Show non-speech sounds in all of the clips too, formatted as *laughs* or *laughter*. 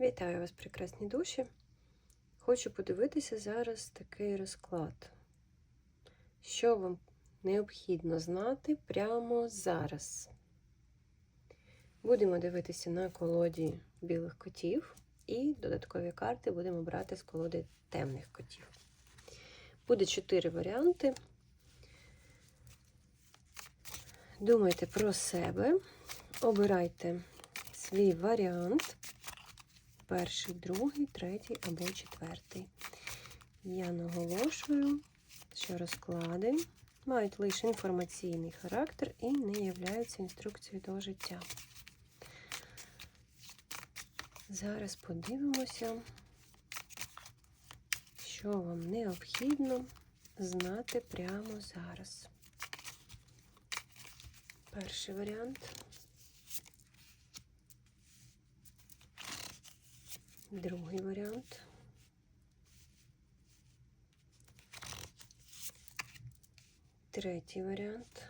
Вітаю вас, прекрасні душі. Хочу подивитися зараз такий розклад. Що вам необхідно знати прямо зараз? Будемо дивитися на колоді білих котів, і додаткові карти будемо брати з колоди темних котів. Буде чотири варіанти. Думайте про себе, обирайте свій варіант. Перший, другий, третій або четвертий. Я наголошую, що розклади мають лише інформаційний характер і не являються інструкцією до життя. Зараз подивимося, що вам необхідно знати прямо зараз. Перший варіант. Другий варіант. Третій варіант.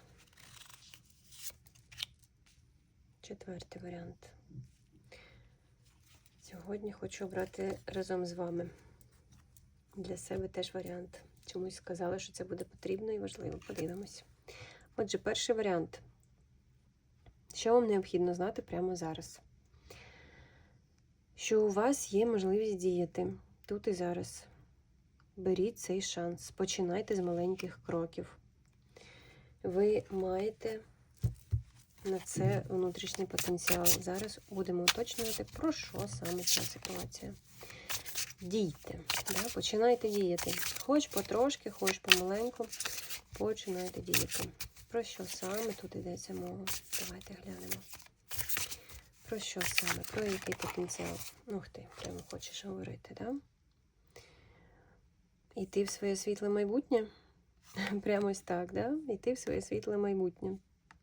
Четвертий варіант. Сьогодні хочу обрати разом з вами для себе теж варіант. Чомусь сказала, що це буде потрібно і важливо. Подивимось. Отже, перший варіант. Що вам необхідно знати прямо зараз? Що у вас є можливість діяти тут і зараз. Беріть цей шанс. Починайте з маленьких кроків. Ви маєте на це внутрішній потенціал. Зараз будемо уточнювати, про що саме ця ситуація. Дійте, да? починайте діяти. Хоч потрошки, хоч помаленьку, починайте діяти. Про що саме тут йдеться мова? Давайте глянемо. Про що саме? Про який потенціал? Ух ти, прямо хочеш говорити, да? Йти в своє світле майбутнє? *laughs* Прямо ось так, да? Йти в своє світле майбутнє.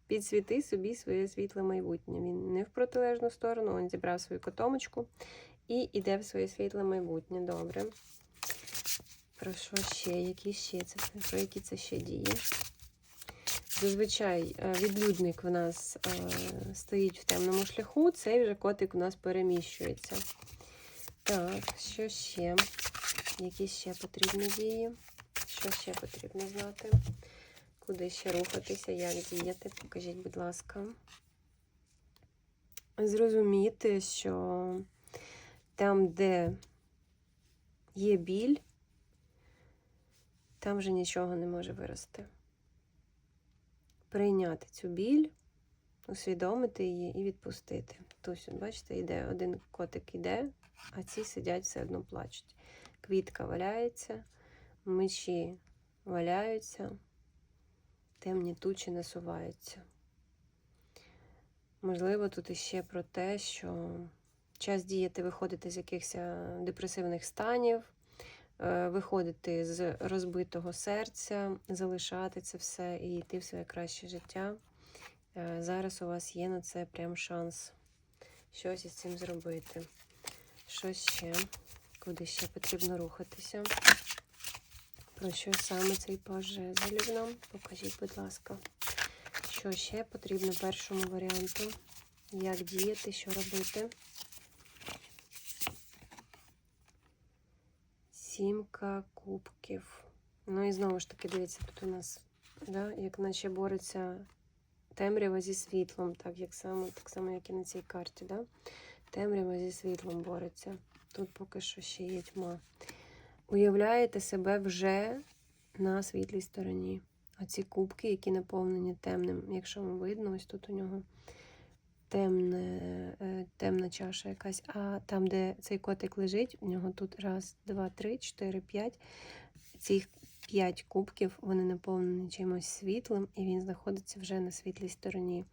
Підсвіти собі своє світле майбутнє. Він не в протилежну сторону, він зібрав свою котомочку і йде в своє світле майбутнє. Добре. Про що ще? Які ще це? Про які це ще дії? Зазвичай е, відлюдник в нас е, стоїть в темному шляху, цей вже котик у нас переміщується. Так, що ще? Які ще потрібні дії? Що ще потрібно знати? Куди ще рухатися, як діяти? Покажіть, будь ласка. Зрозуміти, що там, де є біль, там вже нічого не може вирости прийняти цю біль, усвідомити її і відпустити. Тобто, бачите, йде один котик іде, а ці сидять все одно плачуть. Квітка валяється, мечі валяються, темні тучі насуваються. Можливо, тут іще про те, що час діяти виходити з якихось депресивних станів. Е, виходити з розбитого серця, залишати це все і йти в своє краще життя. Е, зараз у вас є на це прям шанс щось із цим зробити. Що ще? Куди ще потрібно рухатися? Про що саме цей паж жезлів нам? Покажіть, будь ласка, що ще потрібно першому варіанту? Як діяти, що робити? Сімка кубків. Ну і знову ж таки, дивіться, тут у нас, да, як наче бореться темрява зі світлом, так як само, так само, як і на цій карті. Да? Темрява зі світлом бореться. Тут поки що ще є тьма. Уявляєте себе вже на світлій стороні. Оці кубки, які наповнені темним. Якщо вам видно, ось тут у нього темне, е, темна чаша якась. А там, де цей котик лежить, у нього тут раз, два, три, чотири, п'ять. Цих п'ять кубків вони наповнені чимось світлим, і він знаходиться вже на світлій стороні.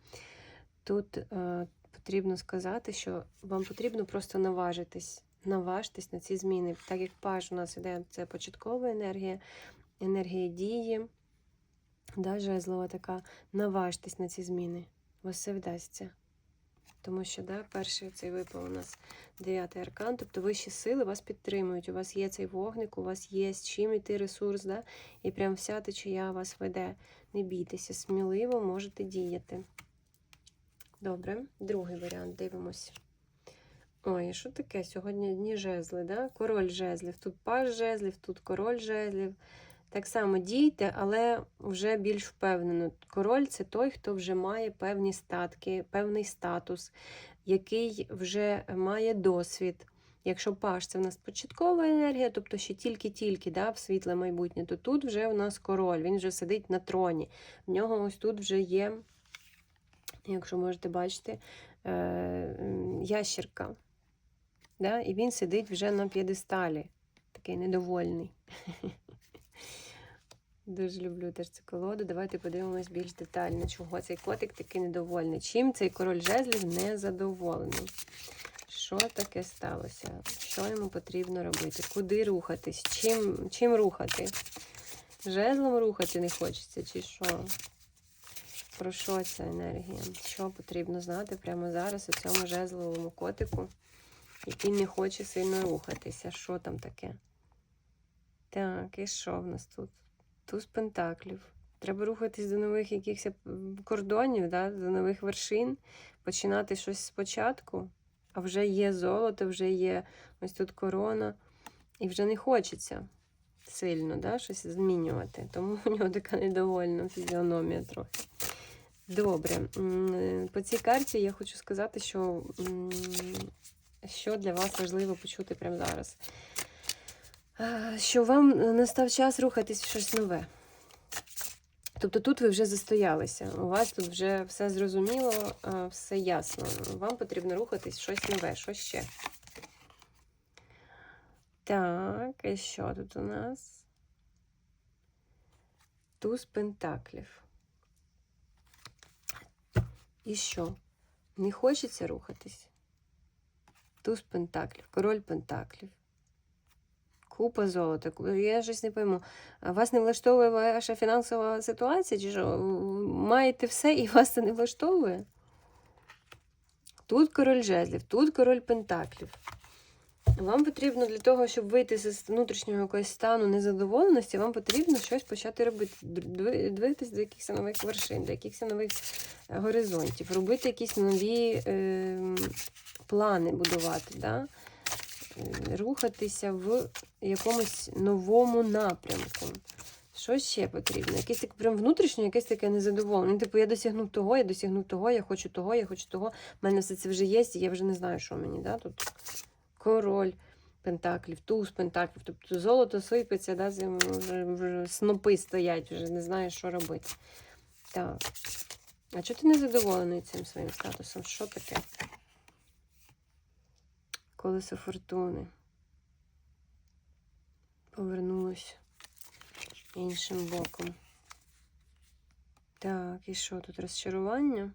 Тут е, потрібно сказати, що вам потрібно просто наважитись. Наважтесь на ці зміни. Так як паж у нас іде, це початкова енергія, енергія дії, да, жезлова така. Наважтесь на ці зміни. У вас все вдасться. Тому що да, перший цей випав у нас дев'ятий аркан, тобто вищі сили вас підтримують. У вас є цей вогник, у вас є з чим іти ресурс, да? і прям вся течія вас веде. Не бійтеся, сміливо можете діяти. Добре, другий варіант дивимось. Ой, що таке? Сьогодні дні жезли, да? Король жезлів. Тут паж жезлів, тут король жезлів. Так само дійте, але вже більш впевнено. Король це той, хто вже має певні статки, певний статус, який вже має досвід. Якщо паш це в нас початкова енергія, тобто ще тільки-тільки да, в світле майбутнє, то тут вже у нас король, він вже сидить на троні. В нього ось тут вже є, якщо можете бачити, е, м. Да? І він сидить вже на п'єдесталі, такий недовольний. *laughs* Дуже люблю теж цю колоду. Давайте подивимось більш детально, чого цей котик такий недовольний. Чим цей король жезлів незадоволений? Що таке сталося? Що йому потрібно робити? Куди рухатись? Чим, чим рухати? Жезлом рухати не хочеться, чи що? Про що ця енергія? Що потрібно знати прямо зараз у цьому жезловому котику, який не хоче сильно рухатися? Що там таке? Так, і що в нас тут? Туз пентаклів. Треба рухатись до нових якихось кордонів, да? до нових вершин, починати щось спочатку, а вже є золото, вже є ось тут корона, і вже не хочеться сильно да? щось змінювати. Тому *laughs* у нього така недовольна фізіономія трохи. Добре. Е, По цій карті я хочу сказати, що, що для вас важливо почути прямо зараз. Що вам настав час рухатись в щось нове. Тобто тут ви вже застоялися, у вас тут вже все зрозуміло, все ясно. Вам потрібно рухатись щось нове, що ще. Так, і що тут у нас? Туз пентаклів. І що? Не хочеться рухатись? Туз пентаклів, король пентаклів. Купа золота. Я щось не пойму. Вас не влаштовує ваша фінансова ситуація? Чи що? Маєте все і вас це не влаштовує? Тут король жезлів, тут король пентаклів. Вам потрібно для того, щоб вийти з внутрішнього якогось стану незадоволеності, вам потрібно щось почати робити. Дивитись до якихось нових вершин, до якихось нових е, горизонтів, робити якісь нові е, плани будувати. Да? Е, Рухатися в якомусь новому напрямку. Що ще потрібно? Якесь таке прям внутрішнє, якесь таке незадоволення. Типу, я досягнув того, я досягнув того, я хочу того, я хочу того. У мене все це вже є, і я вже не знаю, що мені. Да? Тут король пентаклів, туз пентаклів. Тобто золото сипеться, да? вже, вже снопи стоять, вже не знаю, що робити. Так. А чого ти не задоволений цим своїм статусом? Що таке? Колесо фортуни. Повернулось іншим боком. Так, і що тут розчарування?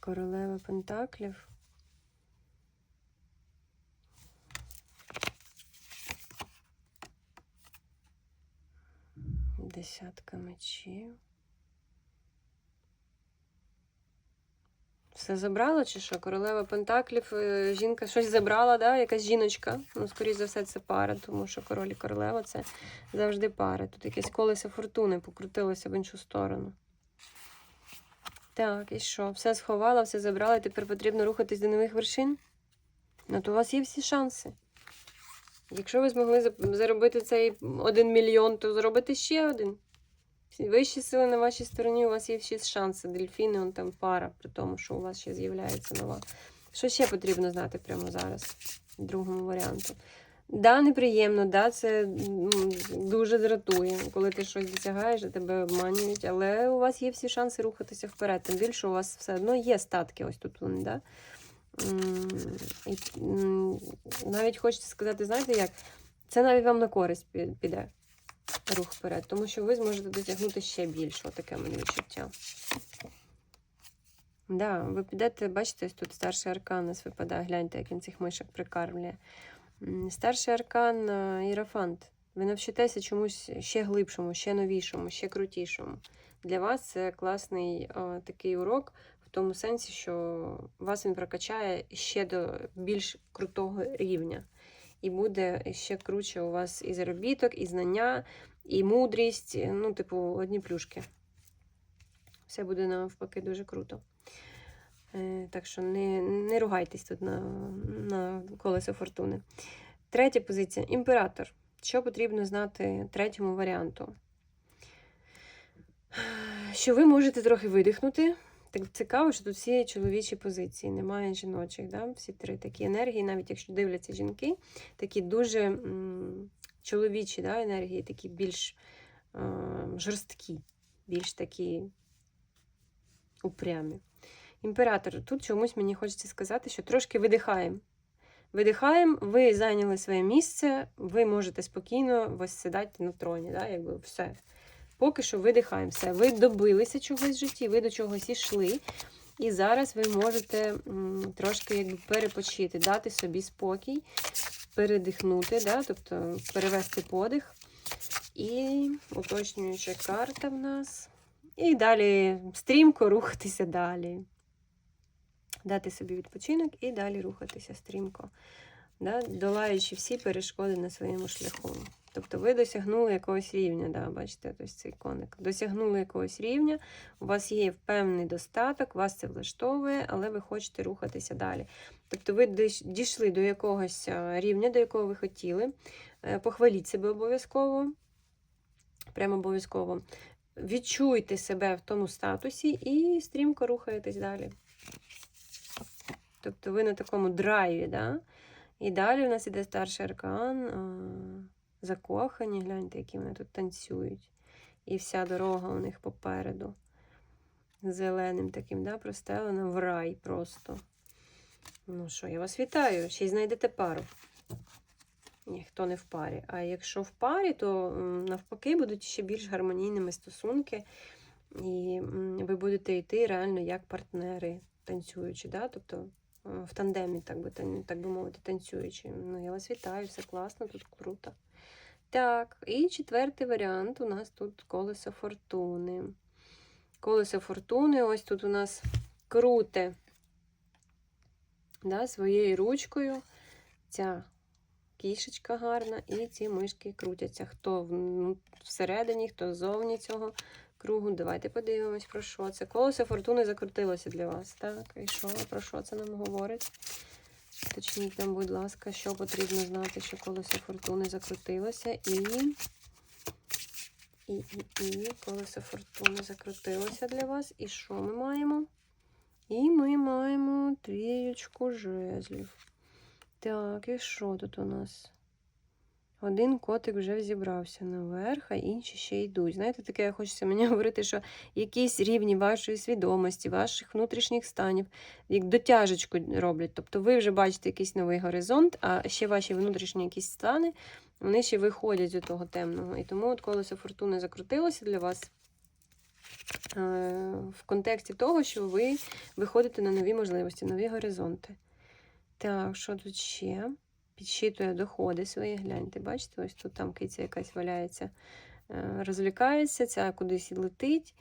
Королева Пентаклів. Десятка мечів. Все забрала чи що? Королева Пентаклів, е, жінка щось забрала, да? якась жіночка. Ну, скоріш за все, це пара, тому що король і королева це завжди пара. Тут якесь колесо фортуни покрутилося в іншу сторону. Так, і що? Все сховала, все забрала, і тепер потрібно рухатись до нових вершин? Ну, то у вас є всі шанси. Якщо ви змогли заробити цей один мільйон, то зробите ще один. Вищі сили на вашій стороні, у вас є всі шанси. Дельфіни, он там пара, при тому, що у вас ще з'являється нова. Що ще потрібно знати прямо зараз, в другому варіанту? Да, неприємно, да, це дуже дратує, коли ти щось досягаєш, тебе обманюють, але у вас є всі шанси рухатися вперед. Тим більше у вас все одно є статки, ось тут вони, да? І, навіть хочеться сказати, знаєте як? Це навіть вам на користь піде рух вперед, тому що ви зможете досягнути ще більшого, таке мене відчуття. Да, ви підете, бачите, тут старший аркан нас випадає. Гляньте, як він цих мишок прикармлює. Старший аркан е, Іерофант. Ви навчитеся чомусь ще глибшому, ще новішому, ще крутішому. Для вас це класний е, такий урок в тому сенсі, що вас він прокачає ще до більш крутого рівня. І буде ще круче у вас і заробіток, і знання, і мудрість. Ну, типу, одні плюшки. Все буде навпаки дуже круто. Е, Так що не, не ругайтесь тут на, на колесо фортуни. Третя позиція імператор. Що потрібно знати третьому варіанту? Що ви можете трохи видихнути. Так цікаво, що тут всі чоловічі позиції, немає жіночих. Да? Всі три такі енергії, навіть якщо дивляться жінки, такі дуже м, чоловічі да, енергії, такі більш е, жорсткі, більш такі упрямі. Імператор, тут чомусь мені хочеться сказати, що трошки видихаємо. Видихаємо, ви зайняли своє місце, ви можете спокійно восседати на троні. Да? Якби все. Поки що видихаємо все. Ви добилися чогось в житті, ви до чогось ішли. І зараз ви можете трошки якби, перепочити, дати собі спокій, передихнути, да? тобто перевести подих. І уточнююча карта в нас. І далі стрімко рухатися далі. Дати собі відпочинок і далі рухатися стрімко, да? долаючи всі перешкоди на своєму шляху. Тобто ви досягнули якогось рівня, да, бачите, ось цей коник. Досягнули якогось рівня, у вас є певний достаток, вас це влаштовує, але ви хочете рухатися далі. Тобто ви дійшли до якогось рівня, до якого ви хотіли. Е, Похваліть себе обов'язково, прямо обов'язково. Відчуйте себе в тому статусі і стрімко рухаєтесь далі. Тобто ви на такому драйві, да? І далі в нас іде старший аркан. Закохані, гляньте, які вони тут танцюють. І вся дорога у них попереду. Зеленим таким, да, простелена в рай просто. Ну що, я вас вітаю. Ще й знайдете пару. Ніхто не в парі. А якщо в парі, то навпаки будуть ще більш гармонійними стосунки. І ви будете йти реально як партнери, танцюючи. Да? Тобто в тандемі, так би, так би мовити, танцюючи. Ну, я вас вітаю, все класно, тут круто. Так, і четвертий варіант у нас тут колесо фортуни. Колесо фортуни, ось тут у нас круте да, своєю ручкою. Ця кішечка гарна, і ці мишки крутяться. Хто ну, всередині, хто ззовні цього кругу. Давайте подивимось, про що це. Колесо фортуни закрутилося для вас. Так, і що, про що це нам говорить? Точніть нам, будь ласка, що потрібно знати, що колесо фортуни закрутилося. І. І, і, і колесо фортуни закрутилося для вас. І що ми маємо? І ми маємо трієчку жезлів. Так, і що тут у нас? Один котик вже взібрався наверх, а інші ще йдуть. Знаєте, таке хочеться мені *laughs* говорити, що якісь рівні вашої свідомості, ваших внутрішніх станів, як дотяжечку роблять. Тобто ви вже бачите якийсь новий горизонт, а ще ваші внутрішні якісь стани, вони ще виходять з того темного. І тому от колесо фортуни закрутилося для вас е, в контексті того, що ви виходите на нові можливості, нові горизонти. Так, що тут ще? Підсчитує доходи свої, гляньте, бачите, ось тут там киця якась валяється, е, розвлікається, ця кудись летить.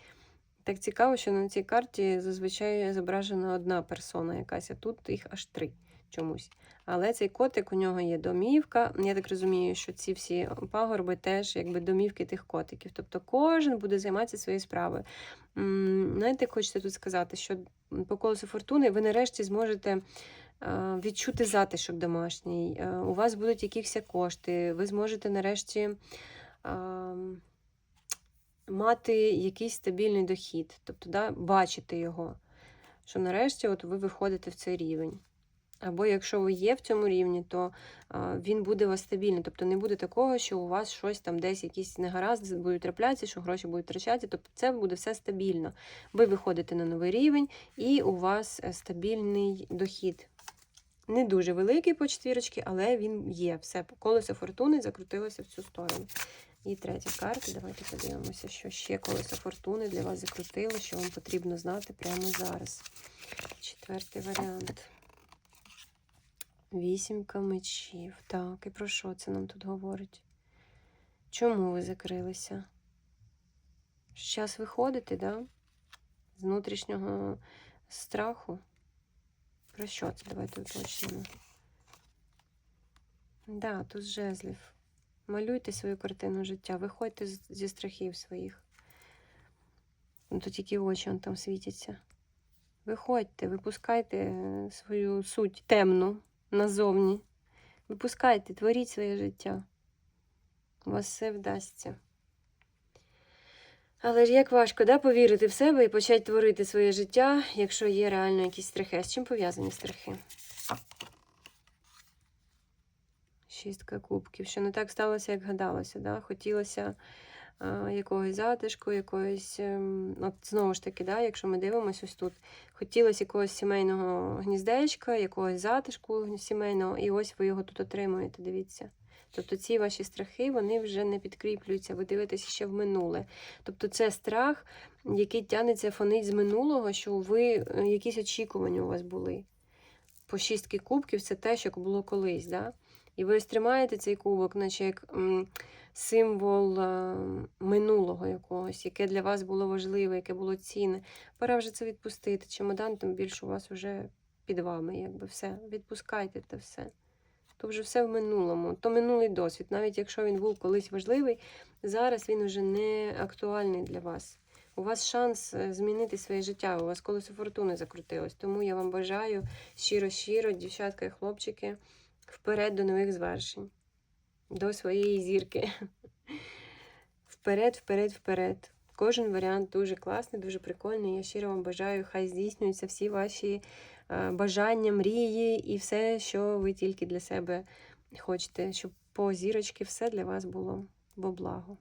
Так цікаво, що на цій карті зазвичай зображена одна персона якась, а тут їх аж три чомусь. Але цей котик у нього є домівка. Я так розумію, що ці всі пагорби теж якби домівки тих котиків. Тобто кожен буде займатися своєю справою. Знаєте, хочеться тут сказати, що по колесу фортуни ви нарешті зможете відчути затишок домашній. Е, У вас будуть якісь кошти, ви зможете нарешті мати якийсь стабільний дохід, тобто да, бачити його, що нарешті от ви виходите в цей рівень. Або якщо ви є в цьому рівні, то він буде у вас стабільний. Тобто не буде такого, що у вас щось там десь якісь негаразди будуть траплятися, що гроші будуть втрачатися. Тобто це буде все стабільно. Ви виходите на новий рівень, і у вас е, стабільний дохід. Не дуже великий по четвірочки, але він є. Все, колесо фортуни закрутилося в цю сторону. І третя карта. Давайте подивимося, що ще колесо фортуни для вас закрутило, що вам потрібно знати прямо зараз. Четвертий варіант. Вісімка мечів. Так, і про що це нам тут говорить? Чому ви закрилися? Зараз виходите, да? З внутрішнього страху. Про що це? Давайте уточнимо. Да, тут жезлів. Малюйте свою картину життя, виходьте зі страхів своїх. Ну, Тут тільки очі он там світяться. Виходьте, випускайте е, свою суть темну назовні. Випускайте, творіть своє життя. У вас все вдасться. Але ж як важко, да, повірити в себе і почати творити своє життя, якщо є реально якісь страхи. З чим пов'язані страхи? Шістка кубків. Що не так сталося, як гадалося. Да? Хотілося а, якогось затишку, якогось. ем, От знову ж таки, да, якщо ми дивимося ось тут, хотілося якогось сімейного гніздечка, якогось затишку сімейного, і ось ви його тут отримуєте, дивіться. Тобто ці ваші страхи вони вже не підкріплюються, ви дивитеся ще в минуле. Тобто це страх, який тягнеться фонить з минулого, що ви е, якісь очікування у вас були. По шістки кубків це те, що було колись. Да? І ви ось тримаєте цей кубок, наче як символ е, минулого якогось, яке для вас було важливе, яке було цінне. Пора вже це відпустити. Чемодан, тим більше у вас вже під вами, якби все. Відпускайте це все. То вже все в минулому. То минулий досвід. Навіть якщо він був колись важливий, зараз він уже не актуальний для вас. У вас шанс е, змінити своє життя, у вас колесо фортуни закрутилось. Тому я вам бажаю щиро-щиро, дівчатка і хлопчики, вперед до нових звершень, до своєї зірки. *laughs* Вперед, вперед, вперед. Кожен варіант дуже класний, дуже прикольний. Я щиро вам бажаю, хай здійснюються всі ваші бажання, мрії і все, що ви тільки для себе хочете, щоб по зірочки все для вас було во благо.